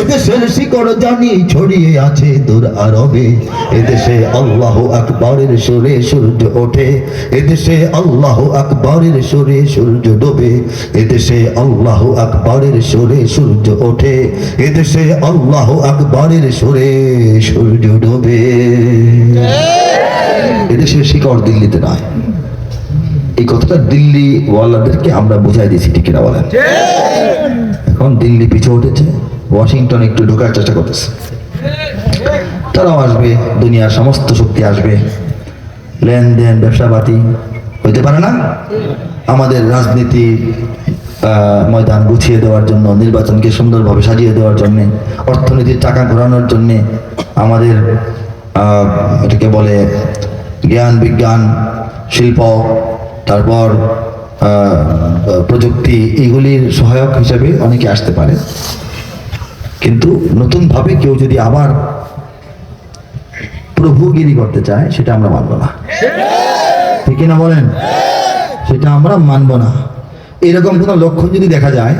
এদেশের শিকড় জানি ছড়িয়ে আছে দূর আরবে। এদেশে আল্লাহ আকবরের সুরে সূর্য ওঠে। এদেশে আল্লাহ আকবরের সুরে সূর্য ডোবে। এদেশে আল্লাহ আকবরের সুরে সূর্য ওঠে। এদেশে আল্লাহ আকবরের সুরে সূর্য ডোবে। এদেশের শিকড় দিল্লিতে নয় এই কথাটা দিল্লি ওয়ালাদেরকে আমরা বুঝাই দিয়েছি ঠিক কিনা বলেন? এখন দিল্লি পিছু উঠেছে ওয়াশিংটন একটু ঢোকার চেষ্টা করতেছে। তারাও আসবে, দুনিয়ার সমস্ত শক্তি আসবে। লেনদেন, ব্যবসাপাতি হইতে পারে না। আমাদের রাজনীতি ময়দান গুছিয়ে দেওয়ার জন্য, নির্বাচনকে সুন্দরভাবে সাজিয়ে দেওয়ার জন্যে, অর্থনীতির টাকা ঘোরানোর জন্যে আমাদের এটাকে বলে জ্ঞান, বিজ্ঞান, শিল্প, তারপর প্রযুক্তি, এগুলির সহায়ক হিসেবে অনেকে আসতে পারে। কিন্তু নতুনভাবে কেউ যদি আবার প্রভুগিরি করতে চায়, সেটা আমরা মানব না। ঠিক না বলেন? সেটা আমরা মানব না। এরকম কোনো লক্ষণ যদি দেখা যায়,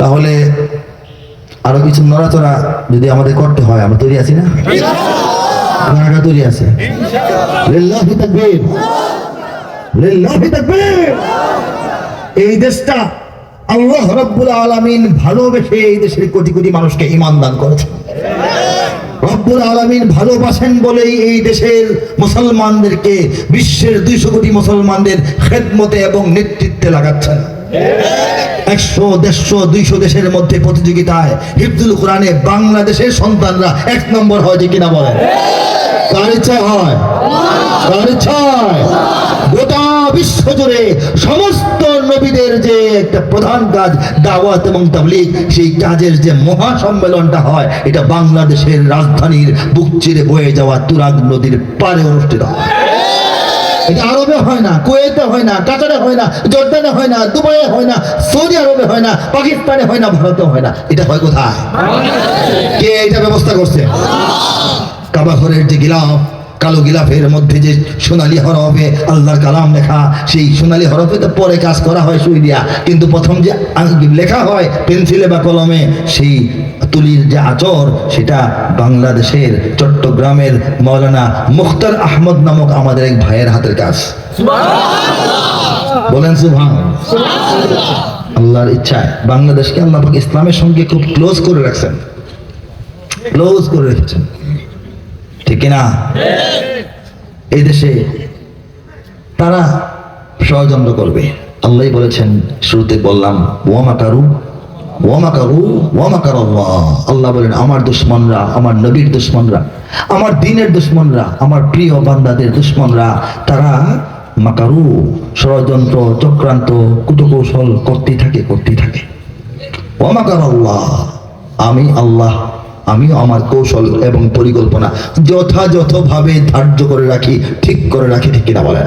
তাহলে আরও কিছু নড়াচড়া যদি আমাদের করতে হয়, আমরা তৈরি আছি না? তৈরি আছে। এই দেশটা আল্লাহ রব্বুল আলামিন ভালোবেসে এই দেশের কোটি কোটি মানুষকে ইমান দান করেছেন। রব্বুল আলামিন ভালোবাসেন বলেই এই দেশের মুসলমানদেরকে বিশ্বের দুইশো কোটি মুসলমানদের খেদমতে এবং নেতৃত্বে লাগাচ্ছেন। একশো, দেড়শো, দুইশো দেশের মধ্যে প্রতিযোগিতায় হিফদুল কোরআনে বাংলাদেশের সন্তানরা এক নম্বর হয় যে কিনা বলেন? কার ইচ্ছা হয়? রাজধানীর বুক চিরে বয়ে যাওয়া তুরাগ নদীর পারে অনুষ্ঠিত হয়। এটা আরবে হয় না, কুয়েতে হয় না, কাতারে হয় না, জর্দানে হয় না, দুবাইয়ে হয় না, সৌদি আরবে হয় না, পাকিস্তানে হয় না ভারতে হয় না। এটা হয় কোথায়? কে এটা ব্যবস্থা করছে? কাবাঘরের যে গিলাফ কালো গিলাফের মধ্যে যে সোনালি হরফে আল্লাহর কালাম লেখা সেই সোনালি হরফে তো পরে কাজ করা হয় সুই দিয়া। কিন্তু প্রথম যে লেখা হয় পেন্সিলে বা কলমে সেই তুলির যে আচর সেটা বাংলাদেশের চট্টগ্রামের মৌলানা মুখতার আহমদ নামক আমাদের এক ভাইয়ের হাতের কাজ। বলেন সুভান আল্লাহর ইচ্ছায় বাংলাদেশকে আল্লাহ ইসলামের সঙ্গে খুব ক্লোজ করে রাখছেন। ক্লোজ করে রেখেছেন। ঠিক না এই দেশে তারা ষড়যন্ত্র করবে। আল্লাহ বলেছেন, শুরুতে বললাম ওয়ামাকারু ওয়ামাকারু ওয়ামাকার আল্লাহ আল্লাহ বলেন, আমার দুশ্মনরা, আমার নবীর দুশ্মনরা, আমার দিনের দুশ্মনরা, আমার প্রিয় বান্দাদের দুশ্মনরা, তারা মাকারু, ষড়যন্ত্র, চক্রান্ত কুটকৌশল করতেই থাকে করতেই থাকে। ওয়ামাকার আল্লাহ আমি আল্লাহ আমিও আমার কৌশল এবং পরিকল্পনা যথাযথভাবে ধার্য করে রাখি ঠিক করে রাখি ঠিক কিনা বলেন?